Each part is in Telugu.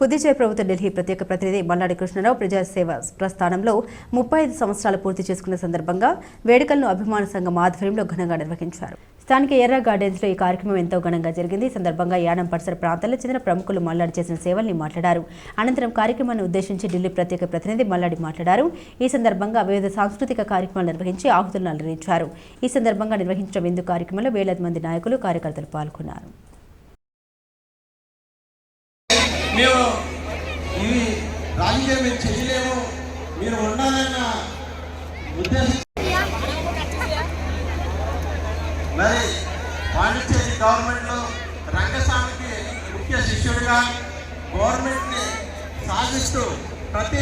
పుదుచ్చేరి ప్రభుత్వ ఢిల్లీ ప్రత్యేక ప్రతినిధి మల్లాడి కృష్ణరావు ప్రజాసేవ ప్రస్థానంలో ముప్పై ఐదు సంవత్సరాలు పూర్తి చేసుకున్న సందర్భంగా వేడుకలను అభిమాన సంఘం ఆధ్వర్యంలో ఘనంగా నిర్వహించారు. స్థానిక ఎర్ర గార్డెన్స్లో ఈ కార్యక్రమం ఎంతో ఘనంగా జరిగింది. ఈ సందర్భంగా యానం పరిసర ప్రాంతాల్లో చెందిన ప్రముఖులు మల్లాడి చేసిన సేవల్ని మాట్లాడారు. అనంతరం కార్యక్రమాన్ని ఉద్దేశించి ఢిల్లీ ప్రత్యేక ప్రతినిధి మల్లాడి మాట్లాడారు. ఈ సందర్భంగా వివిధ సాంస్కృతిక కార్యక్రమాలు నిర్వహించి ఆహుతులను అలరించారు. ఈ సందర్భంగా నిర్వహించిన విందు కార్యక్రమంలో వేలాది మంది నాయకులు కార్యకర్తలు పాల్గొన్నారు. మేము ఇవి రాజకీయం మేము చేయలేము మీరు ఉండాలన్న ఉద్దేశం మరి పాండిచ్చేరి గవర్నమెంట్లో రంగస్వామికి ముఖ్య శిష్యుడిగా గవర్నమెంట్ని సాధిస్తూ ప్రతి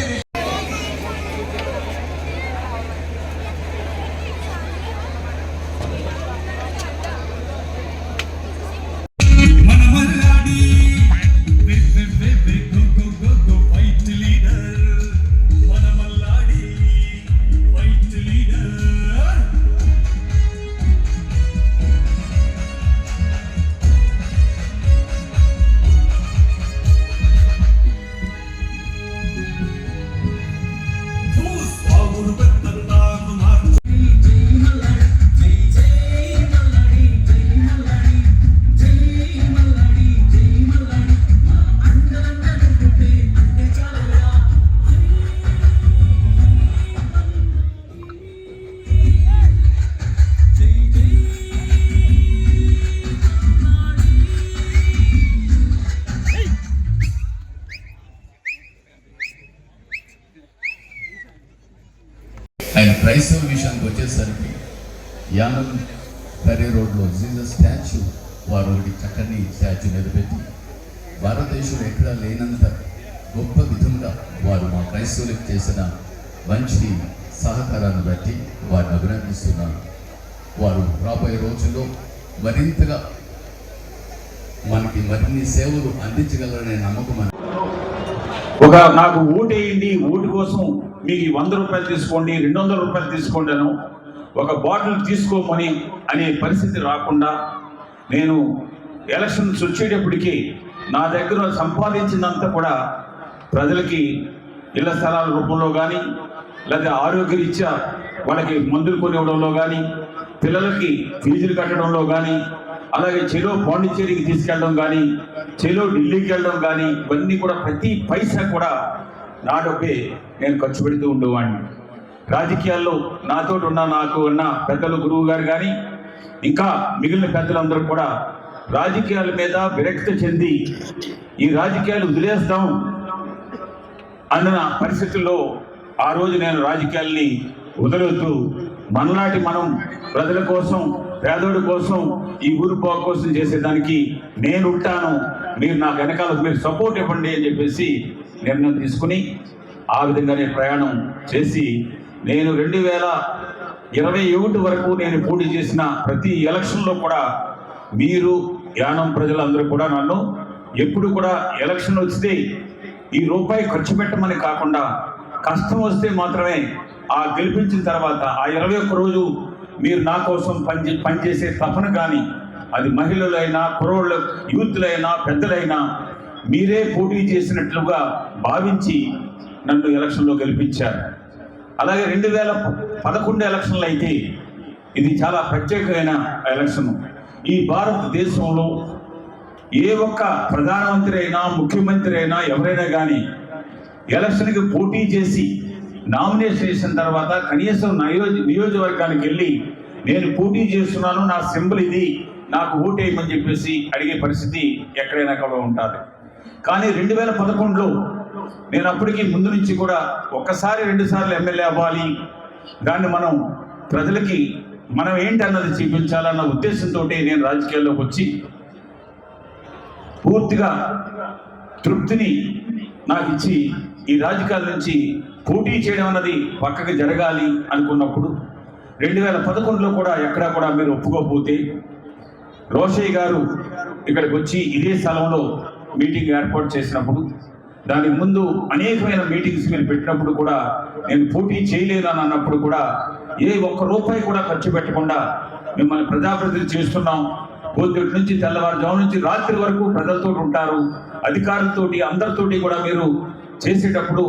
వచ్చేసరికి యానం కరీ రోడ్లో జీసస్ స్టాచ్యూ వారు ఒకటి చక్కని స్టాచ్యూ నిలబెట్టి భారతదేశంలో ఎక్కడా లేనంత గొప్ప విధంగా వారు మా క్రైస్తవులకు చేసిన మంచి సహకారాన్ని బట్టి వారిని అభినందిస్తున్నాను వారు రాబోయే రోజుల్లో మరింతగా మనకి మరిన్ని సేవలు అందించగలరనే నమ్మకం మనకి ఒక నాకు ఓటేయండి ఓటు కోసం మీకు వంద రూపాయలు తీసుకోండి రెండు వందల రూపాయలు తీసుకోండి అను. ఒక బాటిల్ తీసుకోమని అనే పరిస్థితి రాకుండా నేను ఎలక్షన్స్ వచ్చేటప్పటికి నా దగ్గర సంపాదించినంత కూడా ప్రజలకి ఇళ్ళ స్థలాల రూపంలో కానీ లేదా ఆరోగ్యరీత్యా వాళ్ళకి మందులు కొనివ్వడంలో కానీ పిల్లలకి ఫీజులు కట్టడంలో కానీ అలాగే చెలో పాండిచ్చేరికి తీసుకెళ్ళడం కానీ చెలో ఢిల్లీకి వెళ్ళడం కానీ ఇవన్నీ కూడా ప్రతి పైసా కూడా నాడొకే నేను ఖర్చు పెడుతూ ఉండేవాడిని. రాజకీయాల్లో నాతో ఉన్న నాకు ఉన్న పెద్దలు గురువు గారు కానీ ఇంకా మిగిలిన పెద్దలందరూ కూడా రాజకీయాల మీద విరక్తి చెంది ఈ రాజకీయాలు వదిలేస్తాం అన్న పరిస్థితుల్లో ఆ రోజు నేను రాజకీయాల్ని వదిలేస్తూ మనలాంటి మనం ప్రజల కోసం పేదోడి కోసం ఈ ఊరు బాగు కోసం చేసేదానికి నేను ఉంటాను మీరు నాకు వెనకాల మీరు సపోర్ట్ ఇవ్వండి అని చెప్పేసి నిర్ణయం తీసుకుని ఆ విధంగానే ప్రయాణం చేసి నేను రెండు వేల ఇరవై ఒకటి వరకు నేను పోటీ చేసిన ప్రతి ఎలక్షన్లో కూడా మీరు యానం ప్రజలందరూ కూడా నన్ను ఎప్పుడు కూడా ఎలక్షన్ వస్తే ఈ రూపాయి ఖర్చు పెట్టమని కాకుండా కష్టం వస్తే మాత్రమే ఆ గెలిపించిన తర్వాత ఆ ఇరవై ఒక్క రోజు మీరు నా కోసం పని పనిచేసే తపన కానీ అది మహిళలైనా కురోళ్ళ యూత్లైనా పెద్దలైనా మీరే పోటీ చేసినట్లుగా భావించి నన్ను ఎలక్షన్లో గెలిపించారు. అలాగే రెండు వేల పదకొండు ఎలక్షన్లు అయితే ఇది చాలా ప్రత్యేకమైన ఎలక్షన్. ఈ భారతదేశంలో ఏ ఒక్క ప్రధానమంత్రి అయినా ముఖ్యమంత్రి అయినా ఎవరైనా కానీ ఎలక్షన్కి పోటీ చేసి నామినేషన్ వేసిన తర్వాత కనీసం నియోజ నియోజకవర్గానికి వెళ్ళి నేను పోటీ చేస్తున్నాను నా సింబల్ ఇది నాకు ఓటేయమని చెప్పేసి అడిగే పరిస్థితి ఎక్కడైనా కూడా ఉంటుంది. కానీ రెండు వేల పదకొండులో నేను అప్పటికి ముందు నుంచి కూడా ఒక్కసారి రెండుసార్లు ఎమ్మెల్యే అవ్వాలి. దాన్ని మనం ప్రజలకి మనం ఏంటన్నది చూపించాలన్న ఉద్దేశంతో నేను రాజకీయాల్లోకి వచ్చి పూర్తిగా తృప్తిని నాకు ఇచ్చి ఈ రాజకీయాల నుంచి పోటీ చేయడం అన్నది పక్కకి జరగాలి అనుకున్నప్పుడు రెండు వేల పదకొండులో కూడా ఎక్కడా కూడా మీరు ఒప్పుకోకపోతే రోషయ్య గారు ఇక్కడికి వచ్చి ఇదే స్థలంలో మీటింగ్ ఏర్పాటు చేసినప్పుడు దానికి ముందు అనేకమైన మీటింగ్స్ మీరు పెట్టినప్పుడు కూడా నేను పోటీ చేయలేను అని అన్నప్పుడు కూడా ఏ ఒక్క రూపాయి కూడా ఖర్చు పెట్టకుండా మిమ్మల్ని ప్రజాప్రతినిధి చేస్తున్నాం. పొద్దుటి నుంచి తెల్లవారుజాము నుంచి రాత్రి వరకు ప్రజలతో ఉంటారు. అధికారులతోటి అందరితోటి కూడా మీరు చేసేటప్పుడు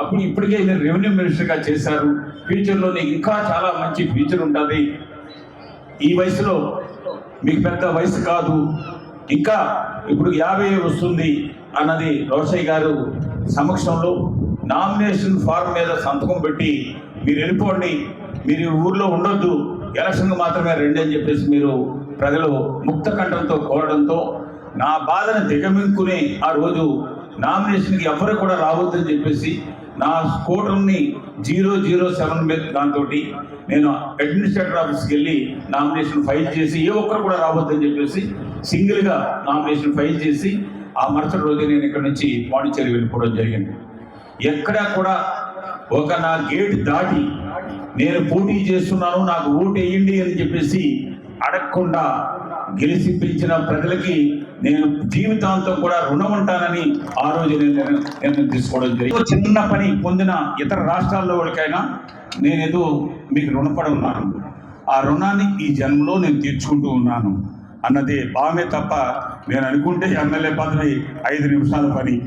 అప్పుడు ఇప్పటికే మీరు రెవెన్యూ మినిస్టర్గా చేశారు. ఫ్యూచర్లో ఇంకా చాలా మంచి ఫ్యూచర్ ఉంటుంది. ఈ వయసులో మీకు పెద్ద వయసు కాదు. ఇంకా ఇప్పుడు యాభై వస్తుంది అన్నది రోషయ్య గారు సమక్షంలో నామినేషన్ ఫారం మీద సంతకం పెట్టి మీరు వెళ్ళిపోండి మీరు ఊర్లో ఉండొద్దు ఎలక్షన్కి మాత్రమే రండి అని చెప్పేసి మీరు ప్రజలు ముక్త కంఠంతో కోరడంతో నా బాధను దిగమింగుకుని ఆ రోజు నామినేషన్కి ఎవరు కూడా రావద్దని చెప్పేసి నా స్కూటర్ని జీరో జీరో సెవెన్ మీద దాంతో నేను అడ్మినిస్ట్రేటర్ ఆఫీస్కి వెళ్ళి నామినేషన్ ఫైల్ చేసి ఏ ఒక్కరు కూడా రావద్దని చెప్పేసి సింగిల్గా నామినేషన్ ఫైల్ చేసి ఆ మరుసటి రోజు నేను ఇక్కడ నుంచి పాండిచ్చేరి వెళ్ళిపోవడం జరిగింది. ఎక్కడా కూడా ఒక నా గేట్ దాటి నేను పోటీ చేస్తున్నాను నాకు ఓటు వేయండి అని చెప్పేసి అడగకుండా గెలిచిపించిన ప్రజలకి నేను జీవితాంతం కూడా రుణం ఉంటానని ఆ రోజు నేను నిర్ణయం- తీసుకోవడం జరిగింది. చిన్న పని పొందిన ఇతర రాష్ట్రాల్లో వాళ్ళకైనా నేనేదో మీకు రుణపడి ఉన్నాను. ఆ రుణాన్ని ఈ జన్మలో నేను తీర్చుకుంటూ ఉన్నాను. అన్నది బామే తప్ప నేను అనుకుంటే ఎమ్మెల్యే పదవి ఐదు నిమిషాల పని.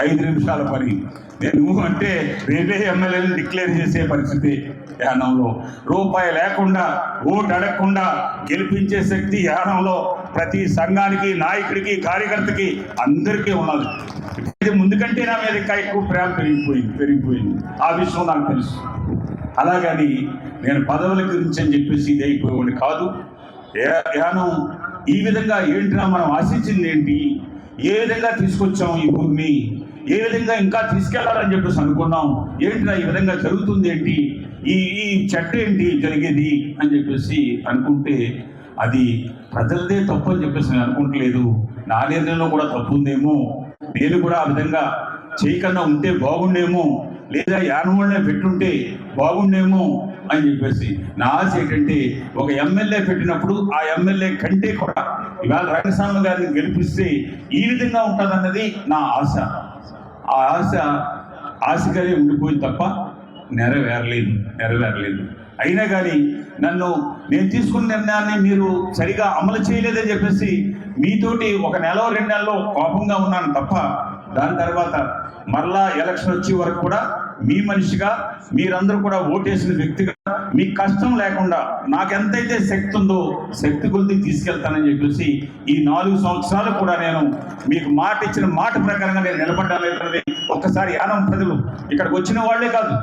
ఐదు నిమిషాల పని. నేను అంటే రేపే ఎమ్మెల్యేలు డిక్లేర్ చేసే పరిస్థితి యానంలో రూపాయి లేకుండా ఓటు అడగకుండా గెలిపించే శక్తి యానంలో ప్రతి సంఘానికి నాయకుడికి కార్యకర్తకి అందరికీ ఉన్నది. ఇది ముందుకంటే నా మీద ఇంకా ఎక్కువ ప్రేమ పెరిగిపోయింది పెరిగిపోయింది. ఆ విషయం నాకు తెలుసు. అలాగని నేను పదవుల గురించి అని చెప్పేసి ఇది అయిపోయేవాడిని కాదు. యానం ఈ విధంగా ఏంట్రా మనం ఆశించింది ఏంటి? ఏ విధంగా తీసుకొచ్చాం ఈ భూమిని? ఏ విధంగా ఇంకా తీసుకెళ్ళాలని చెప్పేసి అనుకున్నాం. ఏంట్రా ఈ విధంగా జరుగుతుంది ఏంటి? ఈ ఈ చెట్ట ఏంటి జరిగేది? అని చెప్పేసి అనుకుంటే అది ప్రజలదే తప్పు అని చెప్పేసి నేను అనుకుంటలేదు. నా నిర్ణయంలో కూడా తప్పు ఉందేమో? నేను కూడా ఆ విధంగా చేయకుండా ఉంటే బాగుండేమో? లేదా యానవాళ్ళనే పెట్టుంటే బాగుండేమో? అని చెప్పేసి నా ఆశ ఏంటంటే ఒక ఎమ్మెల్యే పెట్టినప్పుడు ఆ ఎమ్మెల్యే కంటే కూడా ఇవాళ రంగస్వామి గారిని గెలిపిస్తే ఈ విధంగా ఉంటుందన్నది నా ఆశ. ఆ ఆశ ఆశగానే ఉండిపోయింది తప్ప నెరవేరలేదు నెరవేరలేదు. అయినా కానీ నన్ను నేను తీసుకున్న నిర్ణయాన్ని మీరు సరిగా అమలు చేయలేదని చెప్పేసి మీతోటి ఒక నెల రెండు నెలలో కోపంగా ఉన్నాను తప్ప దాని తర్వాత మరలా ఎలక్షన్ వచ్చే వరకు కూడా మీ మనిషిగా మీరందరూ కూడా ఓటేసిన వ్యక్తిగా మీ కష్టం లేకుండా నాకెంతైతే శక్తి ఉందో శక్తి కొద్ది తీసుకెళ్తానని చెప్పేసి ఈ నాలుగు సంవత్సరాలు కూడా నేను మీకు మాట ఇచ్చిన మాట ప్రకారంగా నేను నిలబడ్డాలనేది ఒక్కసారి యానం ప్రజలు ఇక్కడికి వచ్చిన వాళ్ళే కాదు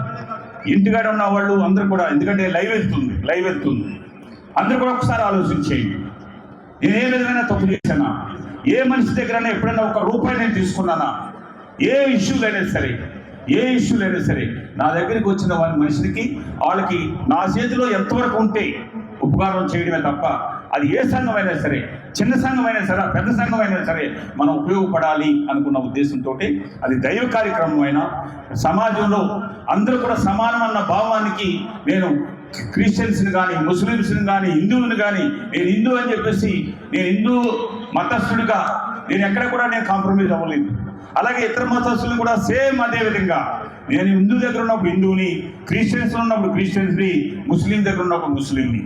ఇంటికాడ ఉన్న వాళ్ళు అందరూ కూడా ఎందుకంటే లైవ్ వెళ్తుంది లైవ్ వెళ్తుంది. అందరూ కూడా ఒకసారి ఆలోచించేయండి. నేను ఏ విధమైన తప్పు చేశానా? ఏ మనిషి దగ్గర ఎప్పుడైనా ఒక రూపాయి నేను తీసుకున్నానా? ఏ ఇష్యూలైనా సరే ఏ ఇష్యూలైనా సరే నా దగ్గరికి వచ్చిన వాళ్ళ మనిషికి వాళ్ళకి నా చేతిలో ఎంతవరకు ఉంటే ఉపకారం చేయడమే తప్ప అది ఏ సంఘమైనా సరే చిన్న సంఘమైనా సరే పెద్ద సంఘమైనా సరే మనం ఉపయోగపడాలి అనుకున్న ఉద్దేశంతో అది దైవ కార్యక్రమం అయినా సమాజంలో అందరూ కూడా సమానం అన్న భావానికి నేను క్రిస్టియన్స్ని కానీ ముస్లిమ్స్ని కానీ హిందువుని కానీ నేను హిందూ అని చెప్పేసి నేను హిందూ మతస్థుడిగా నేను ఎక్కడ కూడా నేను కాంప్రమైజ్ అవ్వలేదు. అలాగే ఇతర మతస్థులు కూడా సేమ్ అదే విధంగా. నేను హిందూ దగ్గర ఉన్నప్పుడు హిందువుని క్రిస్టియన్స్ ఉన్నప్పుడు క్రిస్టియన్స్ని ముస్లిం దగ్గర ఉన్నప్పుడు ముస్లింని.